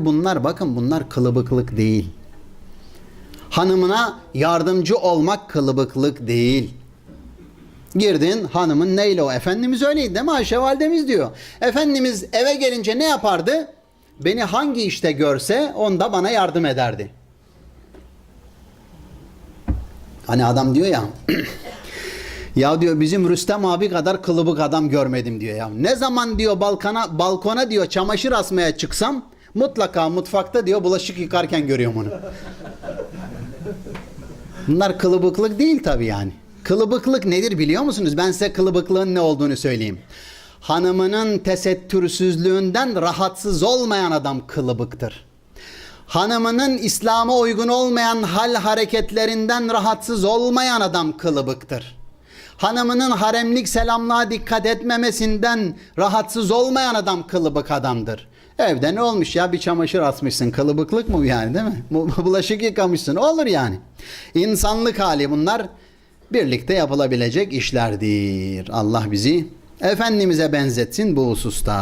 Bunlar bakın bunlar kılıbıklık değil. Hanımına yardımcı olmak kılıbıklık değil. Girdin hanımın neyle o? Efendimiz öyleydi değil mi? Ayşe validemiz diyor. Efendimiz eve gelince ne yapardı? Beni hangi işte görse onda bana yardım ederdi. Hani adam diyor ya Ya diyor bizim Rüstem abi kadar kılıbık adam görmedim diyor ya. Ne zaman diyor balkona balkona diyor çamaşır asmaya çıksam mutlaka mutfakta diyor bulaşık yıkarken görüyorum onu. Bunlar kılıbıklık değil tabii yani. Kılıbıklık nedir biliyor musunuz? Ben size kılıbıklığın ne olduğunu söyleyeyim. Hanımının tesettürsüzlüğünden rahatsız olmayan adam kılıbıktır. Hanımının İslam'a uygun olmayan hal hareketlerinden rahatsız olmayan adam kılıbıktır. Hanımının haremlik selamlığa dikkat etmemesinden rahatsız olmayan adam kılıbık adamdır. Evde ne olmuş ya bir çamaşır asmışsın kılıbıklık mı yani değil mi? Bu- Bulaşık yıkamışsın olur yani. İnsanlık hali bunlar birlikte yapılabilecek işlerdir. Allah bizi Efendimiz'e benzetsin bu hususta.